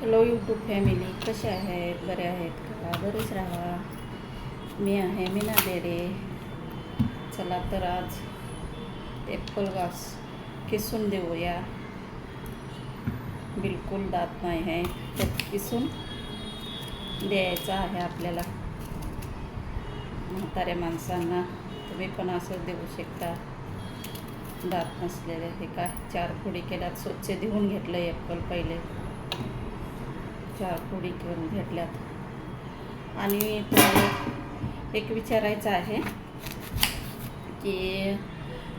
Hello YouTube family कसे आहेत? बरे आहेत का? बरेच राहा. मी आहे मीना बेरे. चला तर आज एप्पलगास किसून देऊया. बिलकुल दात नाही आहे तर किसून द्यायचा आहे आपल्याला. म्हाताऱ्या माणसांना तुम्ही पण असं देऊ शकता. दात नसलेले हे काय? चार फोडी केल्यात स्वच्छ देऊन घेतलं एप्पल पहिले. चार पोळी करून घेतल्यात आणि तुम्हाला एक विचारायचं आहे की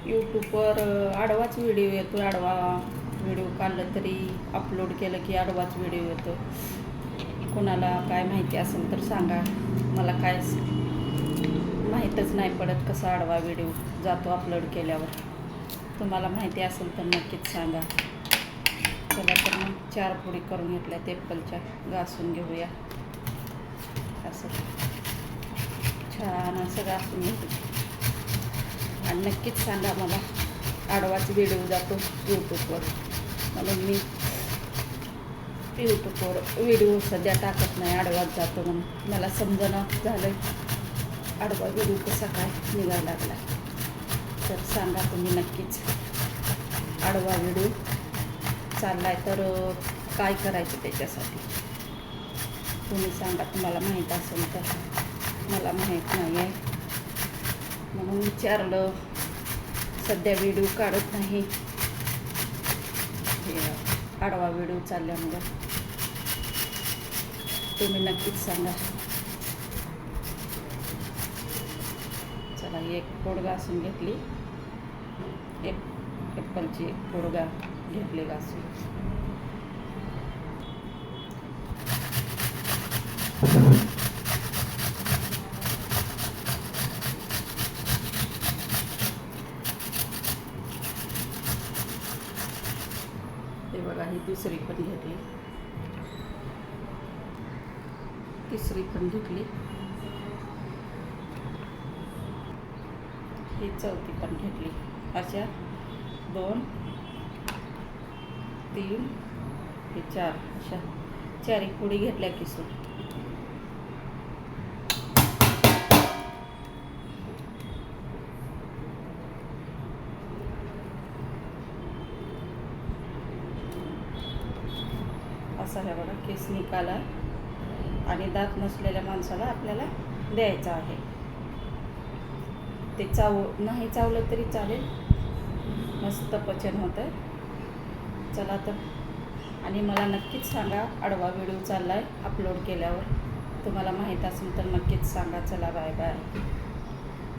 यूट्यूबवर आडवाच व्हिडिओ येतो आडवा व्हिडिओ काढलं तरी अपलोड केलं की आडवाच व्हिडिओ येतो. कोणाला काय माहिती असेल तर सांगा. मला काय माहीतच नाही पडत कसा आडवा व्हिडिओ जातो अपलोड केल्यावर. तुम्हाला माहिती असेल तर नक्कीच सांगा. चला तर मग चार पोळी करून घेतल्या तेप्पलच्या घासून घेऊया. असं. छान असं घासून घेतो. आणि नक्कीच सांगा मला आडवाच व्हिडिओ जातो यूट्यूबवर म्हणून मी यूट्यूबवर व्हिडिओ सध्या टाकत नाही आडवाच जातो म्हणून. मला समजणं झालं आडवा व्हिडिओ कसा काय निघायला लागला. तर सांगा तुम्ही नक्कीच आडवा व्हिडिओ चालला आहे तर काय करायचं त्याच्यासाठी? तुम्ही सांगा तुम्हाला माहीत असेल तर. मला माहीत नाही आहे म्हणून विचारलं सध्या व्हिडिओ काढत नाही. आडवा व्हिडिओ चालल्यामुळं. तुम्ही नक्कीच सांगा. चला एक पोडगा असून घेतली. एक एप्पलची एक पोडगा घेतले घासून. हे बघा ही दुसरी पण घेतली. तिसरी पण घेतली. ही चौथी पण घेतली. अशा दोन तीन हे चार अशा. चारी पुडी घेतल्या किसून असा हे बघा केस निकाला. आणि दात नसलेल्या माणसाला आपल्याला द्यायचा आहे. ते चाव नाही चावलं तरी चालेल. मस्त पचन होतं चला तर. आणि मला नक्कीच सांगा आडवा व्हिडिओ चालला आहे अपलोड केल्यावर. तुम्हाला माहीत असेल तर नक्कीच सांगा. चला बाय बाय